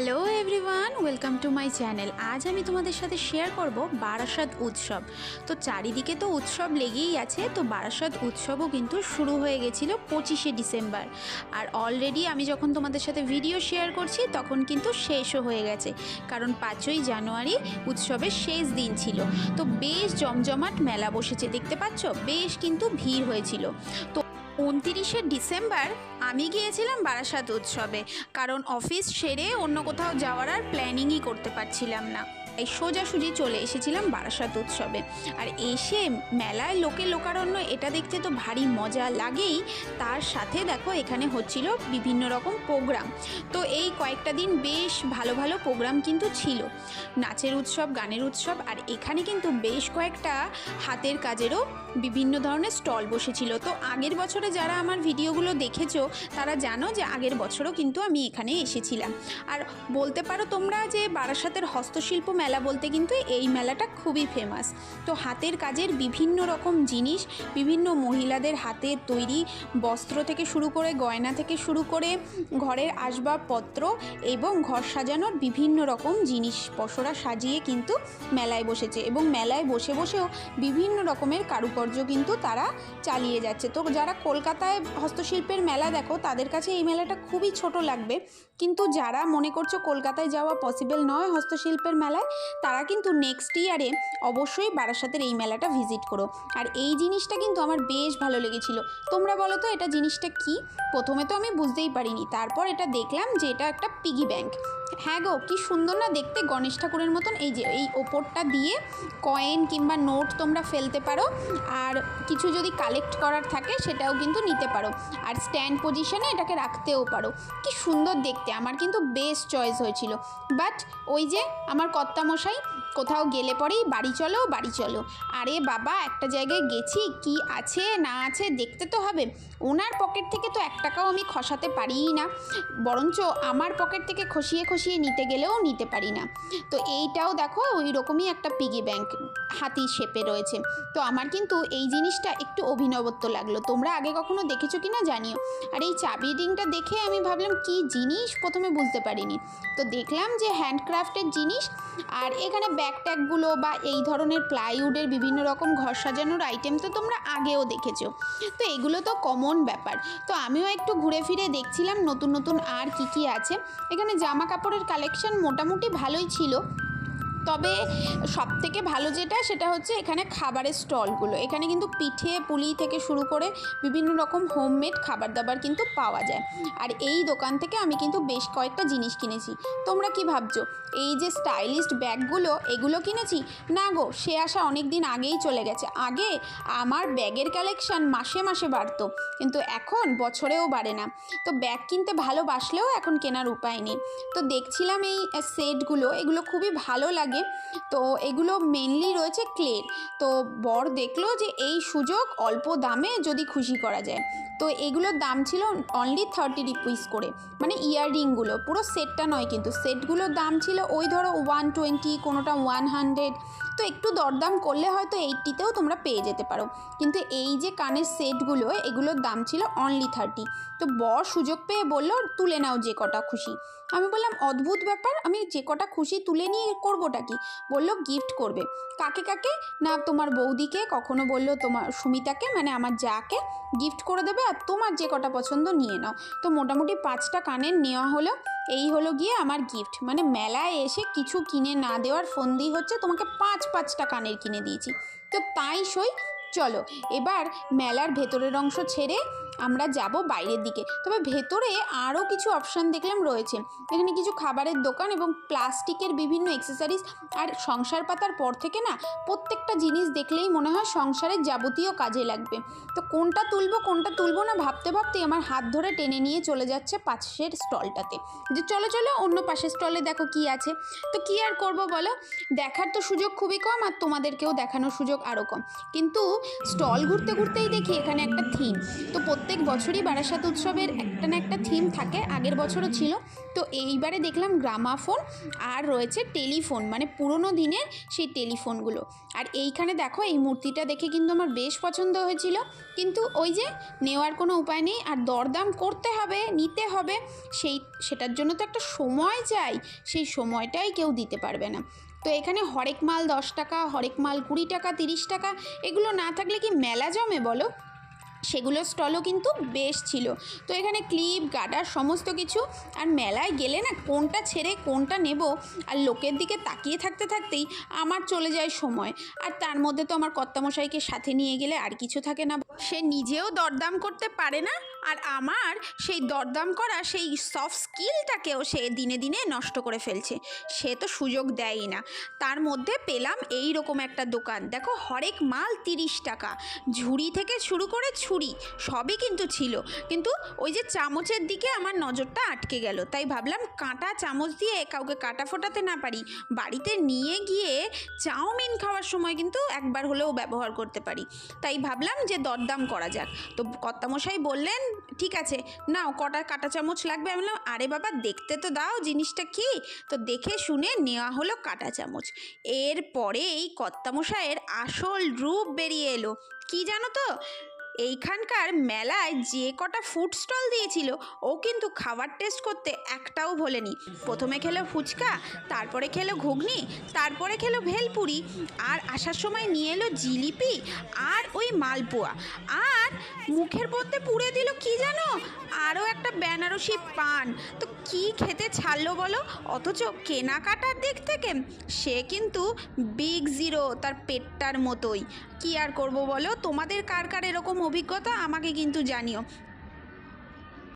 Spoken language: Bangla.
Hello everyone welcome to my channel আজ আমি তোমাদের সাথে শেয়ার করব বারাসাত উৎসব। তো চারিদিকে তো উৎসব লেগেই আছে, তো বারাসাত উৎসবও কিন্তু শুরু হয়ে গেছিল পঁচিশে ডিসেম্বর। আর অলরেডি আমি যখন তোমাদের সাথে ভিডিও শেয়ার করছি, তখন কিন্তু শেষও হয়ে গেছে। কারণ পাঁচই জানুয়ারি উৎসবের শেষ দিন ছিল। তো বেশ জমজমাট মেলা বসেছে, দেখতে পাচ্ছ? বেশ কিন্তু ভিড় হয়েছিল। তো উনতিরিশে ডিসেম্বর আমি গিয়েছিলাম বারাসাত উৎসবে, কারণ অফিস সেরে অন্য কোথাও যাওয়ার আর প্ল্যানিংই করতে পারছিলাম না। এই সোজাসুজি চলে এসেছিলাম বারাসাত উৎসবে। আর এসে মেলায় লোকে লোকারণ্য, এটা দেখতে তো ভারী মজা লাগেই। তার সাথে দেখো, এখানে হচ্ছিল বিভিন্ন রকম প্রোগ্রাম। তো এই কয়েকটা দিন বেশ ভালো ভালো প্রোগ্রাম কিন্তু ছিল। নাচের উৎসব, গানের উৎসব, আর এখানে কিন্তু বেশ কয়েকটা হাতের কাজেরও বিভিন্ন ধরনের স্টল বসেছিল। তো আগের বছরে যারা আমার ভিডিওগুলো দেখেছ, তারা জানো যে আগের বছরও কিন্তু আমি এখানে এসেছিলাম। আর বলতে পারো তোমরা যে বারাসাতের হস্তশিল্প মেলা বলতে কিন্তু এই মেলাটা খুবই ফেমাস তো হাতের কাজের বিভিন্ন রকম জিনিস, বিভিন্ন মহিলাদের হাতের তৈরি বস্ত্র থেকে শুরু করে, গয়না থেকে শুরু করে, ঘরের আসবাবপত্র এবং ঘর সাজানোর বিভিন্ন রকম জিনিস পসরা সাজিয়ে কিন্তু মেলায় বসেছে এবং মেলায় বসে বসেও বিভিন্ন রকমের কারুকার্য কিন্তু তারা চালিয়ে যাচ্ছে। তো যারা কলকাতায় হস্তশিল্পের মেলা দেখো, তাদের কাছে এই মেলাটা খুবই ছোট লাগবে। কিন্তু যারা মনে করছ কলকাতায় যাওয়া পসিবল নয় হস্তশিল্পের মেলায় তারা কিন্তু নেক্সট ইয়ারে অবশ্যই বারাসাতের এই মেলাটা ভিজিট করো। আর এই জিনিসটা কিন্তু আমার বেশ ভালো লেগেছিল। তোমরা বলো তো, এটা জিনিসটা কি? প্রথমে তো আমি বুঝতেই পারিনি। তারপর এটা দেখলাম যে এটা একটা পিগি ব্যাংক হ্যাঁ গো, কী সুন্দর না দেখতে গণেশ ঠাকুরের মতন। এই যে, এই ওপরটা দিয়ে কয়েন কিংবা নোট তোমরা ফেলতে পারো। আর কিছু যদি কালেক্ট করার থাকে, সেটাও কিন্তু নিতে পারো। আর স্ট্যান্ড পজিশনে এটাকে রাখতেও পারো। কি সুন্দর দেখতে, আমার কিন্তু বেস্ট চয়েস হয়েছিল। বাট ওই যে, আমার কর্তামশাই কোথাও গেলে পরেই বাড়ি চলো বাড়ি চলো। আরে বাবা, একটা জায়গায় গেছি, কি আছে, না আছে দেখতে তো হবে। ওনার পকেট থেকে তো এক টাকাও আমি খসাতে পারিই না। বরঞ্চ আমার পকেট থেকে খসিয়ে খসিয়ে নিতে গেলেও নিতে পারি না। তো এইটাও দেখো, ওই রকমই একটা পিগি ব্যাংক হাতি শেপে রয়েছে। তো আমার কিন্তু এই জিনিসটা একটু অভিনবত্ব লাগল। তোমরা আগে কখনো দেখেছ কি না জানিও। আর এই চাবি রিংটা দেখে আমি ভাবলাম, কি জিনিস? প্রথমে বুঝতে পারিনি। তো দেখলাম যে হ্যান্ডক্রাফটের জিনিস, আর এখানে ব্যাগ ট্যাগগুলো বা এই ধরনের প্লাইউডের বিভিন্ন রকম ঘর সাজানোর আইটেম তো তোমরা আগেও দেখেছ। তো এগুলো তো কমন ব্যাপার। তো আমিও একটু ঘুরে ফিরে দেখছিলাম নতুন নতুন আর কি কি আছে। এখানে জামা কাপড়ের কালেকশন মোটামুটি ভালোই ছিল। তবে সব থেকে ভালো যেটা, সেটা হচ্ছে এখানে খাবারের স্টলগুলো। এখানে কিন্তু পিঠে, পুলি থেকে শুরু করে বিভিন্ন রকম হোমমেড খাবার দাবার কিন্তু পাওয়া যায়। আর এই দোকান থেকে আমি কিন্তু বেশ কয়েকটা জিনিস কিনেছি। তোমরা কি ভাবছ, এই যে স্টাইলিস্ট ব্যাগগুলো, এগুলো কিনেছি? না গো, সে আসা অনেক দিন আগেই চলে গেছে। আগে আমার ব্যাগের কালেকশন মাসে মাসে বাড়তো, কিন্তু এখন বছরেও বাড়ে না। তো ব্যাগ কিনতে ভালোবাসলেও এখন কেনার উপায় নেই। তো দেখছিলাম এই সেটগুলো এগুলো খুবই ভালো লাগে। তো এগুলো মেনলি রয়েছে ক্লের তো বর দেখল যে এই সুযোগ অল্প দামে যদি খুশি করা যায়। তো এগুলোর দাম ছিল অনলি থার্টি রুপিস করে। মানে ইয়াররিংগুলো পুরো সেটটা নয় কিন্তু সেটগুলোর দাম ছিল ওই ধরো ওয়ান টোয়েন্টি কোনোটা ওয়ান হান্ড্রেড তো একটু দরদাম করলে হয়তো এইটটিতেও তোমরা পেয়ে যেতে পারো। কিন্তু এই যে কানের সেটগুলো, এগুলোর দাম ছিল অনলি থার্টি তো বর সুযোগ পেয়ে বলল, তুলে নাও যে কটা খুশি। আমি বললাম, অদ্ভুত ব্যাপার, আমি যে কটা খুশি তুলে নিয়ে করবোটা কি? বলল, গিফট করবে। কাকে কাকে? না, তোমার বৌদিকে। কখনো বলল, তোমার, সুমিতাকে? মানে আমার যাকে। গিফট করে দেবে আর তোমার যে কটা পছন্দ নিয়ে নাও। তো মোটামুটি পাঁচটা কানের নেওয়া হলো। এই হলো গিয়ে আমার গিফট মানে মেলায় এসে কিছু কিনে না দেওয়ার ফন্দি হচ্ছে তোমাকে পাঁচ পাঁচটা কানের কিনে দিয়েছি। তো তাই সই, চলো। এবার মেলার ভেতরের অংশ ছেড়ে আমরা যাব বাইরের দিকে। তবে ভেতরে আরও কিছু অপশান দেখলাম রয়েছে। এখানে কিছু খাবারের দোকান এবং প্লাস্টিকের বিভিন্ন এক্সেসারিজ আর সংসার পাতার পর থেকে না প্রত্যেকটা জিনিস দেখলেই মনে হয় সংসারের যাবতীয় কাজে লাগবে। তো কোনটা তুলবো কোনটা তুলবো না ভাবতে ভাবতে আমার হাত ধরে টেনে নিয়ে চলে যাচ্ছে পাশের স্টলটাতে। যে চলো চলো অন্য পাশের স্টলে দেখো কি আছে। তো কি আর করব বলো? দেখার তো সুযোগ খুবই কম আর তোমাদেরকেও দেখানোর সুযোগ আরও কম। কিন্তু স্টল ঘুরতে ঘুরতেই দেখি এখানে একটা থিম। তো প্রত্যেক প্রত্যেক বছরই বারাসাত উৎসবের একটা না একটা থিম থাকে, আগের বছরও ছিল। তো এইবারে দেখলাম গ্রামাফোন আর রয়েছে টেলিফোন মানে পুরোনো দিনের সেই টেলিফোনগুলো। আর এইখানে দেখো, এই মূর্তিটা দেখে কিন্তু আমার বেশ পছন্দ হয়েছিল। কিন্তু ওই যে নেওয়ার কোনো উপায় নেই, আর দরদাম করতে হবে, নিতে হবে, সেই, সেটার জন্য তো একটা সময় চাই, সেই সময়টাই কেউ দিতে পারবে না। তো এখানে হরেক মাল দশ টাকা, হরেক মাল কুড়ি টাকা, তিরিশ টাকা, এগুলো না থাকলে কি মেলা জমে বলো? সেগুলোর স্টলও কিন্তু বেশ ছিল। তো এখানে ক্লিপ গার্ডার সমস্ত কিছু আর মেলায় গেলে না কোনটা ছেড়ে কোনটা নেব আর লোকের দিকে তাকিয়ে থাকতে থাকতেই আমার চলে যায় সময়। আর তার মধ্যে তো আমার কর্তামশাইকে সাথে নিয়ে গেলে আর কিছু থাকে না। সে নিজেও দরদাম করতে পারে না আর আমার সেই দরদাম করা সেই সফট স্কিলটাকেও সে দিনে দিনে নষ্ট করে ফেলছে। সে তো সুযোগ দেয়ই না। তার মধ্যে পেলাম এই রকম একটা দোকান। দেখো হরেক মাল তিরিশ টাকা। ঝুড়ি থেকে শুরু করে ছুরি, সবই কিন্তু ছিল। কিন্তু ওই যে চামচের দিকে আমার নজরটা আটকে গেল। তাই ভাবলাম কাঁটা চামচ দিয়ে কাউকে কাটা ফোটাতে না পারি। বাড়িতে নিয়ে গিয়ে চাউমিন খাওয়ার সময় কিন্তু একবার হলেও ব্যবহার করতে পারি। তাই ভাবলাম যে দরদাম করা যাক। তো কর্তামশাই বললেন, ঠিক আছে, নাও কটা কাঁটা চামচ লাগবে। আমি বললাম, আরে বাবা, দেখতে তো দাও জিনিসটা কি? তো দেখে শুনে নেওয়া হলো কাঁটা চামচ। এরপরে এই কর্তামশাইয়ের আসল রূপ বেরিয়ে এলো। কি জানো তো? এইখানকার মেলায় যে কটা ফুড স্টল দিয়েছিল, ও কিন্তু খাবার টেস্ট করতে একটাও ভোলেনি। প্রথমে খেলো ফুচকা, তারপরে খেলো ঘুগনি, তারপরে খেলো ভেলপুরি, আর আসার সময় নিয়ে এলো জিলিপি আর ওই মালপোয়া। আর মুখের মধ্যে পুড়ে দিল কি জানো? আরও একটা বেনারসি পান। তো কি খেতে ছাড়লো বলো? অথচ কেনাকাটার দিক থেকে সে কিন্তু বিগ জিরো তার পেটটার মতোই। কি আর করব বলো? তোমাদের কার কার এরকম অভিজ্ঞতা আমাকে কিন্তু জানিও।